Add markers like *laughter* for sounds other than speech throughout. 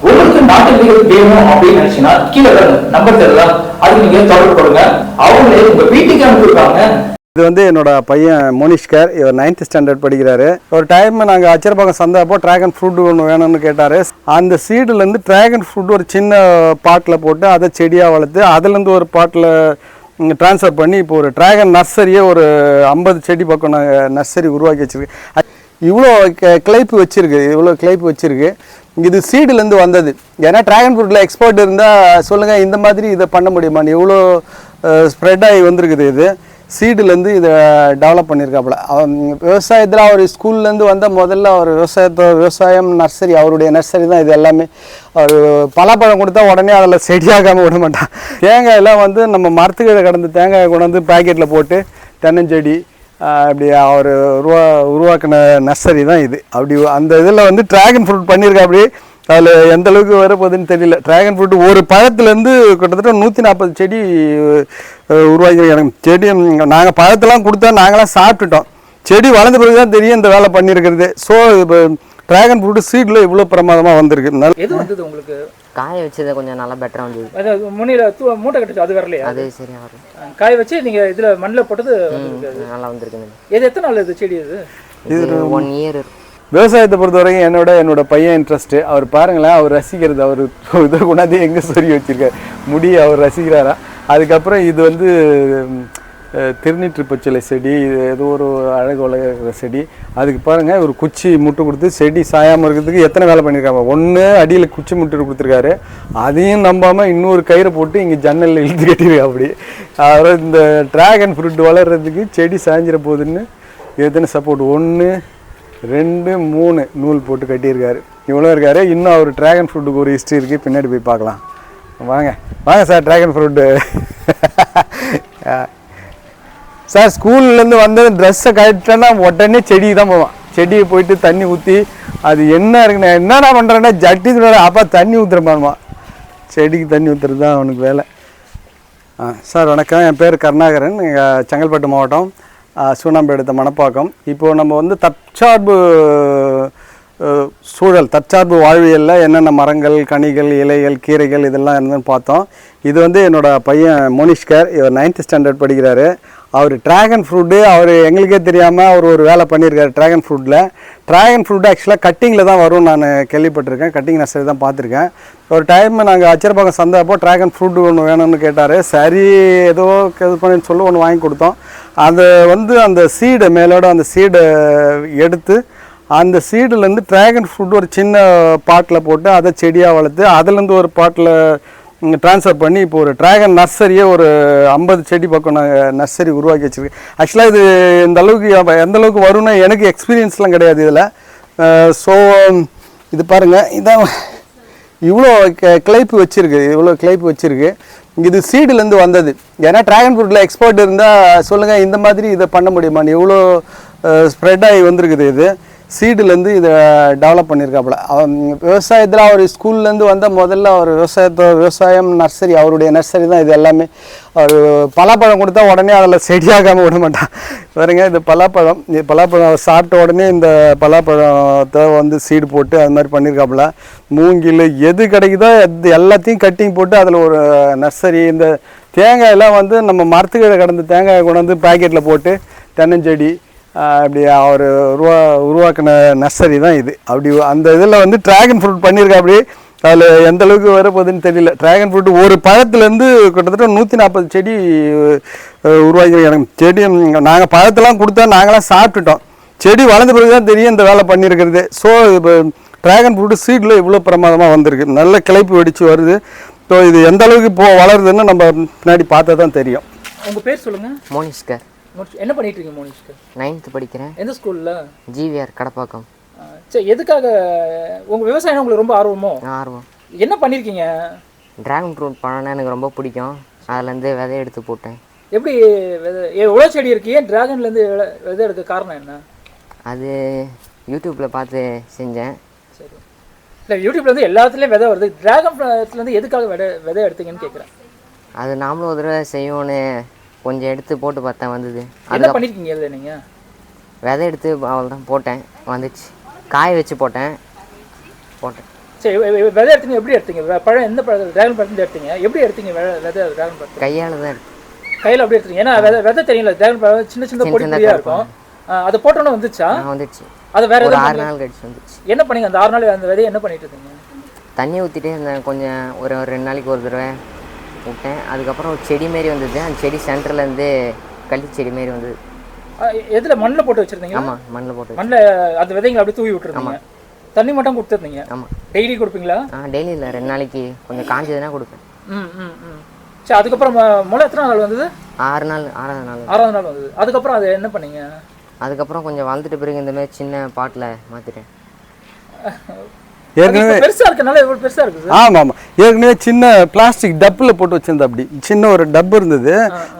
உங்களுக்கு நாட்டு விதைகள் வேணும் அப்படின்னு நினைச்சீங்கன்னா கீழே நம்பர் தெரியலாம் அது நீங்க தொடர்பு கொடுங்க. அவங்களே உங்க வீட்டுக்கு அனுப்பிடுவாங்க இது வந்து என்னோட பையன் மோனிஷ்கர். இவர் நைன்த் ஸ்டாண்டர்ட் படிக்கிறாரு. ஒரு டைம் நாங்கள் அச்சரப்பாக்கம் சந்தப்போ ட்ராகன் ஃப்ரூட் ஒன்று வேணும்னு கேட்டார். அந்த சீடுலேருந்து ட்ராகன் ஃப்ரூட் ஒரு சின்ன பாட்டில் போட்டு அதை செடியாக வளர்த்து அதுலேருந்து ஒரு பாட்டில் ட்ரான்ஸ்ஃபர் பண்ணி இப்போ ஒரு ட்ராகன் நர்சரியே ஒரு ஐம்பது செடி பக்கம் நாங்கள் நர்சரி உருவாக்கி வச்சுருக்கு. இவ்வளோ க- கிளைப்பு வச்சுருக்கு. இவ்வளோ கிளைப்பு வச்சுருக்கு. இது சீடுலேருந்து வந்தது. ஏன்னா ட்ராகன் ஃப்ரூட்டில் எக்ஸ்போர்ட் இருந்தால் சொல்லுங்கள் இந்த மாதிரி இதை பண்ண முடியுமான்னு இவ்வளோ ஸ்ப்ரெட் ஆகி வந்திருக்குது இது. சீடுலேருந்து இதை டெவலப் பண்ணியிருக்காப்புல அவன் விவசாயத்தில் அவர் ஸ்கூல்லேருந்து வந்த முதல்ல அவர் விவசாயத்தை விவசாயம் நர்சரி அவருடைய நர்சரி தான் இது எல்லாமே. அவர் பலாப்பழம் கொடுத்தா உடனே அதில் செடியாகாமல் விட மாட்டான். தேங்காயெல்லாம் வந்து நம்ம மரத்துக்கு கடந்த தேங்காயை கொண்டு வந்து பேக்கெட்டில் போட்டு தென்னஞ்செடி அப்படி அவர் உருவா உருவாக்கின நர்சரி தான் இது. அப்படி அந்த இதில் வந்து ட்ராகன் ஃப்ரூட் பண்ணியிருக்கா அப்படி அதில் எந்த அளவுக்கு வரப்போகுதுன்னு தெரியல. ட்ராகன் ஃப்ரூட் ஒரு பழத்துலேருந்து கிட்டத்தட்ட நூற்றி நாற்பது செடி உருவாக்கி எனக்கு செடி நாங்கள் பழத்தெல்லாம் கொடுத்தா நாங்களாம் சாப்பிட்டுட்டோம். செடி வளர்ந்த பிறகு தான் தெரியும் இந்த வேலை பண்ணியிருக்கிறது. ஸோ இப்போ ட்ராகன் ஃப்ரூட் சீடில் இவ்வளோ பிரமாதமாக வந்திருக்கு. எது வந்தது உங்களுக்கு? காய வச்சது கொஞ்சம் நல்லா பெட்டராக வந்தது. அதாவது முன்னில தூ மூட்டை கட்டுச்சு அது வரலையா? அது சரியாக வரும் காய வச்சு நீங்க இதுல மண்ணில் போட்டது வந்திருக்கு. நல்லா வந்திருக்குது இது எத்தனை நாள் இது செடி இது? இது ஒன் இயர் விவசாயத்தை பொறுத்த வரைக்கும் என்னோட என்னோட பையன் இன்ட்ரெஸ்ட்டு அவர் பாருங்களேன் அவர் ரசிக்கிறது அவர் இதை கொண்டாந்து எங்கே சொருகி வச்சிருக்காரு. முடி அவர் ரசிக்கிறாரா? அதுக்கப்புறம் இது வந்து ம், அஹ், திருநீற்று பச்சிலை செடி இது ஏதோ ஒரு அழகு உலகிற செடி. அதுக்கு பாருங்கள் ஒரு குச்சி முட்டு கொடுத்து செடி சாயாமல் இருக்கிறதுக்கு எத்தனை வேலை பண்ணியிருக்காங்க ஒன்று அடியில் குச்சி முட்டு கொடுத்துருக்காரு. அதையும் நம்பாமல் இன்னொரு கயிறை போட்டு இங்கே ஜன்னலில் இழுத்து கட்டியிருக்கா அப்படி. அவர் இந்த ட்ராகன் ஃப்ரூட் வளர்கிறதுக்கு செடி சாய்ஞ்சிட போகுதுன்னு எத்தனை சப்போர்ட் ஒன்று ரெண்டு மூணு நூல் போட்டு கட்டியிருக்காரு. இவ்வளோ இருக்காரு. இன்னும் அவர் ட்ராகன் ஃப்ரூட்டுக்கு ஒரு ஹிஸ்ட்ரி இருக்குது பின்னாடி போய் பார்க்கலாம். வாங்க வாங்க சார் ட்ராகன் ஃப்ரூட்டு *laughs* சார் ஸ்கூல்லேருந்து வந்து ட்ரெஸ்ஸை கட்டிட்டேன்னா உடனே செடிக்கு தான் போவான். செடியை போயிட்டு தண்ணி ஊற்றி அது என்ன இருக்குன்னு என்னடா பண்ணுறேன்னா ஜட்டி துணியோட அப்பா தண்ணி ஊற்றுறப்பான்மா செடிக்கு தண்ணி ஊற்றுறது தான் அவனுக்கு வேலை. ஆ சார் வணக்கம். என் பேர் கருணாகரன். எங்கள் செங்கல்பட்டு மாவட்டம் ஆ, சூனாம்பேடுத்த மணப்பாக்கம். இப்போது நம்ம வந்து தற்சார்பு சூழல் தற்சார்பு வாழ்வியலில் என்னென்ன மரங்கள் கனிகள் இலைகள் கீரைகள் இதெல்லாம் இருந்துன்னு பார்த்தோம். இது வந்து என்னோடய பையன் மோனிஷ்கர். இவர் நைன்த் ஸ்டாண்டர்ட் படிக்கிறாரு. அவர் ட்ராகன் ஃப்ரூட்டு அவர் எங்களுக்கே தெரியாமல் அவர் ஒரு வேலை பண்ணியிருக்காரு ட்ராகன் ஃப்ரூட்டில் ட்ராகன் ஃப்ரூட் ஆக்சுவலாக கட்டிங்கில் தான் வரும் நான் கேள்விப்பட்டிருக்கேன். கட்டிங் நர்சரி தான் பார்த்துருக்கேன். ஒரு டைம் நாங்கள் அச்சரப்பாக்கம் சந்தப்போ ட்ராகன் ஃப்ரூட் ஒன்று வேணும்னு கேட்டார். சரி ஏதோ இது பண்ணி சொல்லி ஒன்று வாங்கி கொடுத்தோம். அது வந்து அந்த சீடை மேலோட அந்த சீடை எடுத்து அந்த சீடுலேருந்து ட்ராகன் ஃப்ரூட் ஒரு சின்ன பாட்டில் போட்டு அதை செடியாக வளர்த்து அதுலேருந்து ஒரு பாட்டில் ட்ரான்ஸ்ஃபர் பண்ணி இப்போ ஒரு ட்ராகன் நர்சரியே ஒரு ஐம்பது செடி பக்கம் நாங்கள் நர்சரி உருவாக்கி வச்சுருக்கேன் ஆக்சுவலாக இது இந்த அளவுக்கு எந்த அளவுக்கு வரும்னு எனக்கு எக்ஸ்பீரியன்ஸ்லாம் கிடையாது இதில். ஸோ இது பாருங்கள் இதான் இவ்வளோ கிளைப்பு வச்சுருக்கு. இவ்வளோ கிளைப்பு வச்சுருக்கு. இது சீடுலேருந்து வந்தது. ஏன்னா ட்ராகன் ஃப்ரூட்டில் எக்ஸ்போர்ட் இருந்தால் சொல்லுங்கள் இந்த மாதிரி இதை பண்ண முடியுமான்னு. இவ்வளோ ஸ்ப்ரெட் ஆகி வந்திருக்குது இது. சீடுலேருந்து இதை டெவலப் பண்ணியிருக்காப்புல விவசாயத்தில் அவர் ஸ்கூல்லேருந்து வந்த முதல்ல அவர் விவசாயத்தை விவசாயம் நர்சரி அவருடைய நர்சரி தான் இது எல்லாமே. அவர் பலாப்பழம் கொடுத்தா உடனே அதில் செடியாகாமல் விட மாட்டான். பாருங்க இது பலாப்பழம் இது பலாப்பழம் அவர் சாப்பிட்ட உடனே இந்த பலாப்பழத்தை வந்து சீடு போட்டு அது மாதிரி பண்ணியிருக்காப்புல மூங்கில் எது கிடைக்குதோ அது எல்லாத்தையும் கட்டிங் போட்டு அதில் ஒரு நர்சரி இந்த தேங்காயெல்லாம் வந்து நம்ம மரத்துக்கு கடந்த தேங்காயை கொண்டு வந்து பேக்கெட்டில் போட்டு தென்னஞ்செடி அப்படி அவர் உருவா உருவாக்கின நர்சரி தான் இது. அப்படி அந்த இதில் வந்து ட்ராகன் ஃப்ரூட் பண்ணியிருக்கா அப்படி. அதில் எந்த அளவுக்கு வரப்போகுதுன்னு தெரியல. ட்ராகன் ஃப்ரூட் ஒரு பழத்துலேருந்து கிட்டத்தட்ட நூற்றி நாற்பது செடி அஹ், உருவாக்கி எனக்கு செடி நாங்கள் பழத்தெல்லாம் கொடுத்தா நாங்களாம் சாப்பிட்டுட்டோம். செடி வளர்ந்த பிறகு தான் தெரியும் இந்த வேலை பண்ணியிருக்கிறது. ஸோ இப்போ ட்ராகன் ஃப்ரூட் சீடில் இவ்வளோ பிரமாதமாக வந்திருக்கு. நல்ல கிளைப்பு வெடிச்சு வருது. ஸோ இது எந்த அளவுக்கு இப்போ வளருதுன்னு நம்ம பின்னாடி பார்த்தா தான் தெரியும். உங்க பேர் சொல்லுங்க. மோனிஷ்கர். மோனிஷ்- என்ன பண்ணிட்டு இருக்கீங்க மோனிஷ்க்கு? நைன்த்து படிக்கிறேன். எந்த ஸ்கூல்ல? ஜிவிஆர் கடப்பாக்கம். சரி எதுக்காக உங்க விவசாயம் உங்களுக்கு ரொம்ப ஆர்வமோ? ஆர்வம். என்ன பண்ணிருக்கீங்க? டிராகன் ஃப்ரூட் பழம்னா எனக்கு ரொம்ப பிடிக்கும். அதுலேருந்து விதை எடுத்து போட்டேன். எப்படி விதை எவ்வளோ செடி இருக்கு. ஏன் டிராகன்லேருந்து விதை எடுக்க காரணம் என்ன? அது யூடியூப்பில் பார்த்து செஞ்சேன். சரி. இல்லை யூடியூப்ல இருந்து எல்லாத்துலேயும் விதை வருது. டிராகன் இருந்து எதுக்காக விதை விதை எடுத்தீங்கன்னு கேட்குறேன் அது நாமளும் ஒரு தடவை செய்வோன்னு கொஞ்சம் எடுத்து போட்டு பார்த்தேன் வந்தது. என்ன பண்ணியிருக்கீங்க இதில் நீங்கள் விதை எடுத்து அவ்வளோதான் போட்டேன். வந்துச்சு. காய வச்சு போட்டேன். போட்டேன். சரி விதை எடுத்தீங்க எப்படி எடுத்தீங்க? பழம் எந்த பழம் டிராகன் பழத்துல எடுத்தீங்க? எப்படி எடுத்தீங்க விதை டிராகன் பழத்தை? கையால் தான் எடுத்தேன். கையில் அப்படி எடுத்தீங்க. ஏன்னா விதை விதை தெரியல டிராகன் பழம் சின்ன சின்ன பொடி பொடியாக இருக்கும். அதை போட்டோன்னே வந்துச்சா? வந்துச்சு. அதை வேற ஒரு ஆறு நாள் கழிச்சு வந்துச்சு. என்ன பண்ணீங்க அந்த ஆறு நாள் அந்த விதையை என்ன பண்ணிட்டு இருந்தீங்க? தண்ணி ஊற்றிட்டே இருந்தேன் கொஞ்சம் ஒரு ஒரு ரெண்டு நாளைக்கு ஒரு தடவை. விட்டேன் அதுக்கப்புறம் ஒரு செடி மாரி வந்தது. அந்த செடி சென்டர்லேருந்து கள்ளி செடி மாரி வந்தது. எதுல? மண்ணில் போட்டு வச்சிருந்தீங்க? ஆமாம் மண்ணில் போட்டு மண்ணில் அந்த விதைங்களை அப்படியே தூவி விட்டுருந்தீங்க. தண்ணி மட்டும் கொடுத்துருந்தீங்க? ஆமாம் டெய்லி கொடுப்பீங்களா? ஆ டெய்லி இல்லை. ரெண்டு நாளைக்கு கொஞ்சம் காஞ்சதுன்னா கொடுப்பேன். ம் ம் ம். சரி அதுக்கப்புறம் முளை எத்தனை நாள் வந்தது? ஆறு நாள் ஆறாவது நாள் ஆறாவது நாள் வந்தது. அதுக்கப்புறம் அதை என்ன பண்ணீங்க? அதுக்கப்புறம் கொஞ்சம் வளர்ந்துட்ட பிறகு இந்த மாதிரி சின்ன பாட்டில் மாற்றிட்டேன் *laughs* ஏற்கனவே பெருசா இருக்கனால இவ்வளவு பெருசா இருக்குது ஆமாம் ஆமாம். ஏற்கனவே சின்ன பிளாஸ்டிக் டப்பில் போட்டு வச்சிருந்தா அப்படி. சின்ன ஒரு டப்பு இருந்தது.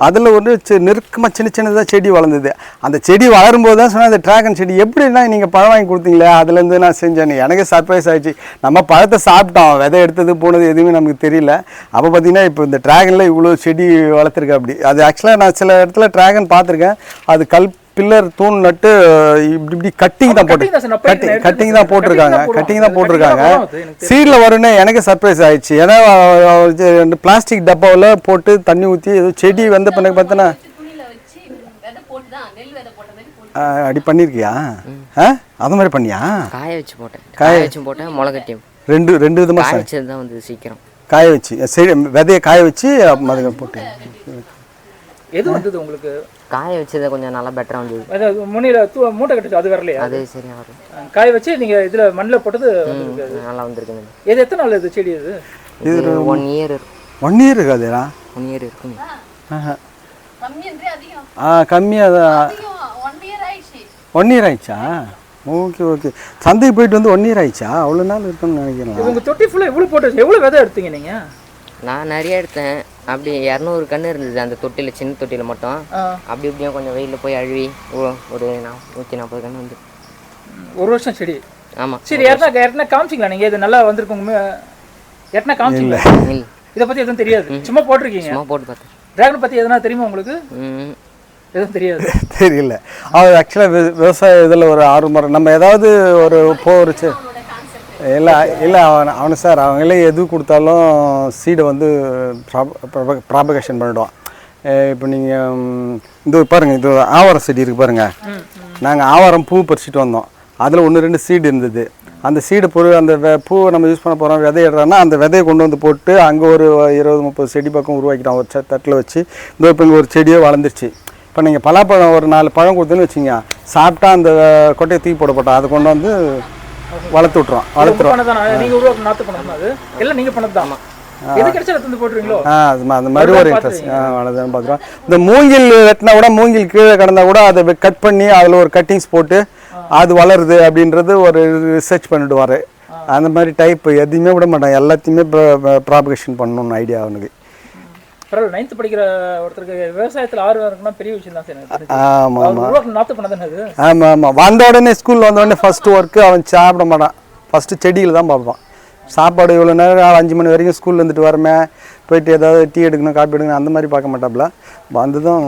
அதில் ஒரு நெருக்கமாக சின்ன சின்னதாக செடி வளர்ந்தது. அந்த செடி வளரும்போது தான் சொன்னேன் அந்த டிராகன் செடி எப்படின்னா நீங்கள் பழம் வாங்கி கொடுத்தீங்களே அதுலேருந்து நான் செஞ்சேன் எனக்கு சர்ப்ரைஸ் ஆயிடுச்சு. நம்ம பழத்தை சாப்பிட்டோம் விதை எடுத்தது போனது எதுவுமே நமக்கு தெரியல. அப்போ பார்த்தீங்கன்னா இப்போ இந்த டிராகனில் இவ்வளோ செடி வளர்த்துருக்கேன் அப்படி. அது ஆக்சுவலாக நான் சில இடத்துல டிராகன் பார்த்துருக்கேன். அது கல் பில்லர் தூண் நட்டு இப்படி இப்படி கட்டிங் தான் போட்டு கட்டிங். கட்டிங் தான் போட்டிருக்காங்க. கட்டிங் தான். போட்டிருக்காங்க. சீடில் வரும்னு எனக்கு சர்ப்ரைஸ் ஆயிடுச்சு. ஏன்னா பிளாஸ்டிக் டப்பாவில் போட்டு தண்ணி ஊற்றி ஏதோ செடி வந்த பிறகு பார்த்தோன்னா துணியில வச்சு விதை போட்டு தான் நெல் விதை போட்ட மாதிரி போட்டு அடி பண்ணியிருக்கியா ஆ அது மாதிரி பண்ணியா? காய வச்சு போட்டேன். காய வச்சு போட்டேன் முளை கட்டியும். ரெண்டு ரெண்டு விதமாக தான் வந்து சீக்கிரம். காய வச்சு விதையை காய வச்சு அதுக்கு போட்டு எது வந்தது உங்களுக்கு? காய வச்சது கொஞ்சம் நல்லா பெட்டராக வந்தது. அதாவது முன்னில தூ மூட்டை கட்டுச்சு அது வரலையா? அது சரியாக வரும் காய வச்சு நீங்க இதுல மண்ணில் போட்டது வந்திருக்கு அது. நல்லா வந்திருக்குங்க இது எத்தனை நாள் இது செடி இது? இது ஒன் இயர் இருக்கும் ஒன் இயர் இருக்காதுடா ஒன் இயர் அதிகம். ஆ கம்மியாக தான். அதிகம். ஒன் இயர் ஆயிடுச்சு. ஓகே ஓகே சந்தைக்கு போயிட்டு வந்து ஒன் இயர் ஆயிடுச்சா? அவ்வளோ நாள் இருக்குன்னு நினைக்கிறேன். உங்க தொட்டி ஃபுல்லா இவ்வளவு போட்டு எவ்வளவு விதை எடுத்தீங்க நீங்க? நான் நிறைய எடுத்தேன். அப்படி இரநூறு கன்று இருந்தது அந்த தொட்டியில் சின்ன தொட்டியில் மட்டும். அப்படி இப்படியும் கொஞ்சம் வெயிலில் போய் அழுவி ஓ- ஒரு நூற்றி நாற்பது கன்று வந்து. ஒரு வருஷம் செடி. ஆமாம் சரி யாருனா யாருனா காமிச்சிங்களா நீங்க? இது நல்லா வந்திருக்குங்க யாருனா காமிச்சிங்களா? இதை பத்தி எதுவும் தெரியாது. சும்மா போட்டிருக்கீங்க. சும்மா போட்டு பார்த்தேன். டிராகன் பத்தி எதனா தெரியுமா உங்களுக்கு? ம். எதுவும் தெரியாது. *laughs* தெரியல. அவர் ஆக்சுவலாக விவசாய இதில் ஒரு ஆர்வம் நம்ம ஏதாவது ஒரு போச்சு இல்லை இல்லை அவன் அவனு சார் அவங்களே எது கொடுத்தாலும் சீடை வந்து ப்ராபகேஷன் பண்ணிடுவான். இப்போ நீங்கள் இந்த பாருங்கள் இது ஆவாரம் செடி இருக்குது பாருங்கள் நாங்கள் ஆவாரம் பூ பறிச்சுட்டு வந்தோம். அதில் ஒன்று ரெண்டு சீடு இருந்தது. அந்த சீடு பொறு அந்த வெ- பூவை நம்ம யூஸ் பண்ண போகிறோம் விதை இடறான்னா அந்த விதையை கொண்டு வந்து போட்டு அங்கே ஒரு இருபது முப்பது செடி பக்கம் உருவாக்கிட்டோம். ஒரு தட்டில் வச்சு இந்த இப்போ இங்கே ஒரு செடியே வளர்ந்துருச்சு. இப்போ நீங்கள் பலாப்பழம் ஒரு நாலு பழம் கொடுத்துன்னு வச்சிங்க சாப்பிட்டா அந்த கொட்டையை தூக்கி போடப்பட்டோம் அதை கொண்டு வந்து வளர்த்து உங்க வளர்த்துறோம். நீங்க உருவாக்க நாத்து பண்ணது அது? எல்லாம் நீங்க பண்ணது? தான் அந்த மாதிரி ஒரு இன்ட்ரெஸ்ட் வளர்த்துன்னு பார்த்துருவோம். இந்த மூங்கில் வெட்டினா கூட மூங்கில் கீழே கிடந்தா கூட அதை கட் பண்ணி அதில் ஒரு கட்டிங்ஸ் போட்டு அது வளருது அப்படின்றது ஒரு ரிசர்ச் பண்ணிடுவார். அந்த மாதிரி டைப் எதையுமே விட மாட்டான் எல்லாத்தையுமே ப்ராபகேஷன் பண்ணணும்னு ஐடியா அவனுக்கு. பரவாயில்ல நைன்த் படிக்கிற ஒருத்தருக்கு விவசாயத்துல ஆர்வம் இருக்குன்னா பெரிய விஷயம் தான் சார். ஆமாம் பண்ணதானே அது? ஆமாம் ஆமாம் வந்த உடனே ஸ்கூல் வந்த உடனே ஃபஸ்ட்டு ஒர்க்கு அவன் சாப்பிட மாட்டான். ஃபஸ்ட்டு செடியில் தான் பார்ப்பான். சாப்பாடு இவ்வளோ நேரம் அஞ்சு மணி வரைக்கும் ஸ்கூல்ல இருந்துட்டு வரமே போயிட்டு ஏதாவது டீ எடுக்கணும் காப்பி எடுக்கணும் அந்த மாதிரி பார்க்க மாட்டாப்புல வந்ததும்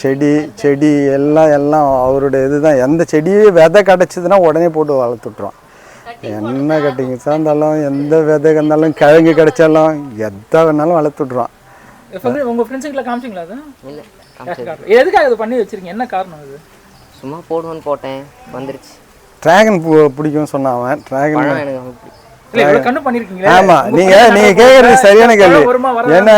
செடி செடி எல்லாம் எல்லாம் அவருடைய இதுதான். எந்த செடியே விதை கிடச்சிதுன்னா உடனே போட்டு வளர்த்து விட்ருவான் என்ன கட்டிங்ஸாக இருந்தாலும் எந்த விதை இருந்தாலும் கிழங்கு கிடைச்சாலும் எதை வேணாலும் வளர்த்து விட்ருவான் friend- உங்க ஃப்ரெண்ட்ஸுங்களை காமிச்சிங்களா அது? எதுக்காக இது பண்ணி வச்சிருக்கீங்க? என்ன காரணம் அது? சும்மா போடுவோன்னு போட்டேன் வந்துருச்சு. ட்ராகன் பூ பிடிக்கும்னு சொன்னான் அவன். ட்ராகன் எனக்கு ஆமா நீங்க நீங்க கேக்குறது சரியான கேள்வி. ஏன்னா.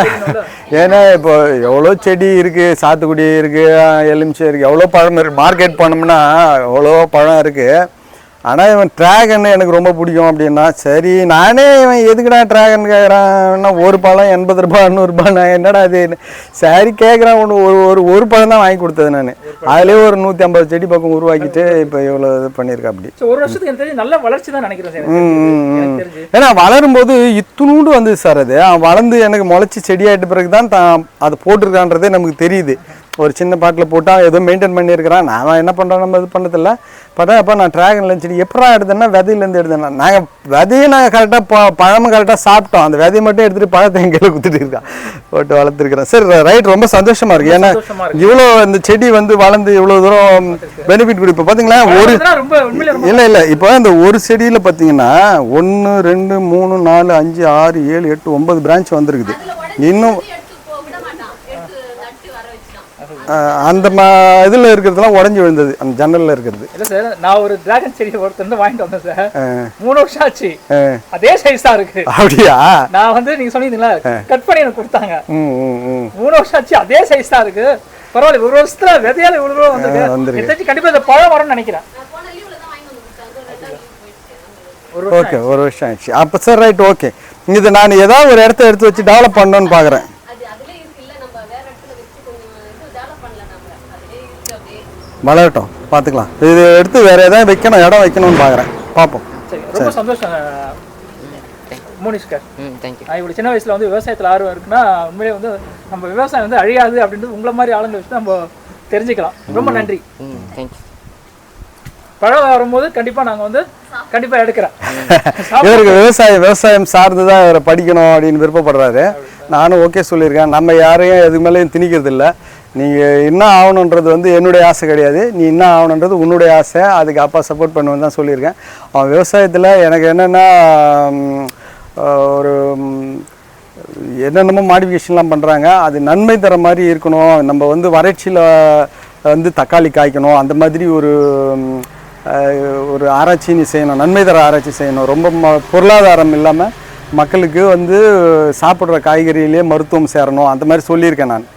ஏன்னா இப்போ எவ்வளோ செடி இருக்கு சாத்துக்குடி இருக்கு எலுமிச்சை இருக்கு எவ்வளோ பழம் இருக்கு மார்க்கெட் பண்ணோம்னா எவ்வளோ பழம் இருக்கு. ஆனால் இவன் டிராகன் எனக்கு ரொம்ப பிடிக்கும் அப்படின்னா சரி நானே இவன் எதுக்குடா டிராகன் கேட்குறான்னா ஒரு பழம் எண்பது ரூபாய் நூறுரூபா நான் என்னடா அது சரி கேட்குறான் ஒன்று ஒரு ஒரு ஒரு பழம் தான் வாங்கி கொடுத்தது நான். அதுலேயே ஒரு நூற்றி ஐம்பது செடி பக்கம் உருவாக்கிட்டு இப்போ இவ்வளோ இது பண்ணியிருக்கேன் அப்படி. ஒரு வருஷத்துக்கு நல்ல வளர்ச்சி தான் நினைக்கிறேன் ஏன்னா வளரும்போது இத்துணூண்டு வந்தது சார் அது. அவன் வளர்ந்து எனக்கு முளைச்சி செடியாயிட்ட பிறகு தான் தான் அது போட்டிருக்கான்றதே நமக்கு தெரியுது. ஒரு சின்ன பாட்டில் போட்டால் ஏதோ மெயின்டைன் பண்ணியிருக்கிறான். நான் என்ன பண்ணுறோம் நம்ம இது பண்ணதில்ல. பார்த்தா அப்போ நான் ட்ராகன் செடி எப்படா எடுத்தேன்னா விதையிலேருந்து எடுத்தேன் நாங்கள் விதையை நாங்கள் கரெக்டாக ப பழமும் கரெக்டாக சாப்பிட்டோம். அந்த விதையை மட்டும் எடுத்துகிட்டு பழத்தை எங்களை குத்துட்டு இருக்கான் போட்டு வளர்த்துருக்கிறேன் சரி ரைட் ரொம்ப சந்தோஷமா இருக்கு. ஏன்னா. இவ்வளோ இந்த செடி வந்து வளர்ந்து இவ்வளோ தூரம் பெனிஃபிட் இப்போ பார்த்தீங்களா ஒரு இல்லை இல்லை. இப்போ இந்த ஒரு செடியில் பார்த்தீங்கன்னா ஒன்று ரெண்டு மூணு நாலு அஞ்சு ஆறு ஏழு எட்டு ஒன்பது பிரான்ச் வந்திருக்குது. இன்னும் எடுத்து போ விட மாட்டான் எடுத்து நட்டு வர வச்சுட்டான் அஹ், அந்த மா இதில் இருக்கிறதுலாம் உடஞ்சி விழுந்தது அந்த ஜன்னலில் இருக்கிறது. இல்ல சார் நான் ஒரு டிராகன் செடி ஒருத்தர் வாங்கிட்டு வந்தேன் சார். மூணு வருஷம் ஆச்சு. அதே சைஸ் தான் இருக்கு. அப்படியா? நான் வந்து நீங்க சொன்னீங்களா கட் பண்ணி எனக்கு கொடுத்தாங்க. மூணு வருஷம் ஆச்சு அதே சைஸ் தான் இருக்கு. பரவாயில்ல ஒரு வருஷத்துல விதையால. எனக்கு தெரிஞ்சு கண்டிப்பா இந்த பழம் வரும்னு நினைக்கிறேன். வந்து ஓகே ஒரு வருஷம் ஆயிடுச்சு அப்போ சார் ரைட் ஓகே இது நான் ஏதாவது ஒரு இடத்த எடுத்து வச்சு டெவலப் பண்ணணும்னு பார்க்குறேன் அது அதுலயே இருக்கு இல்ல நம்ம வேற இடத்துல வச்சு கொஞ்சம் இது டெவலப் பண்ணல நம்ம அதுலயே இருக்கு அப்படியே வளரட்டும். பார்த்துக்கலாம். இது எடுத்து வேறு ஏதாவது வைக்கணும் இடம் வைக்கணும்னு பார்க்குறேன். பார்ப்போம். சரி ரொம்ப சந்தோஷம். மோனிஷ்கர் இவ்வளவு சின்ன வயசுல வந்து விவசாயத்துல ஆர்வம் இருக்குன்னா உண்மையிலே வந்து நம்ம விவசாயம் வந்து அழியாது அப்படின்றது உங்களை மாதிரி ஆளுங்களை வச்சு நம்ம தெரிஞ்சுக்கலாம். ரொம்ப நன்றி. ம் தேங்க்யூ பழம் வரும்போது கண்டிப்பா நாங்க வந்து கண்டிப்பா எடுக்கிறேன். *laughs* இவருக்கு விவசாயம் விவசாயம் சார்ந்து தான் இவரை படிக்கணும் அப்படின்னு விருப்பப்படுறாரு. நானும் ஓகே சொல்லியிருக்கேன். நம்ம யாரையும் எதுக்கு மேலேயும் திணிக்கிறது இல்லை நீங்கள் என்ன ஆகணுன்றது வந்து என்னுடைய ஆசை கிடையாது. நீ என்ன ஆகணுன்றது உன்னுடைய ஆசை. அதுக்கு அப்பா சப்போர்ட் பண்ணுவேன்னு தான் சொல்லியிருக்கேன். அவன் விவசாயத்தில் எனக்கு என்னென்னா ஒரு என்னென்னமோ மாடிஃபிகேஷன்லாம் பண்ணுறாங்க அது நன்மை தர மாதிரி இருக்கணும். நம்ம வந்து வறட்சியில் வந்து தக்காளி காய்க்கணும். அந்த மாதிரி ஒரு ஒரு ஆராய்ச்சி நீ செய்யணும். நன்மை தர ஆராய்ச்சி செய்யணும். ரொம்ப ம- பொருளாதாரம் இல்லாமல் மக்களுக்கு வந்து சாப்பிட்ற காய்கறியிலே மருத்துவம் சேரணும். அந்த மாதிரி சொல்லியிருக்கேன் நான்.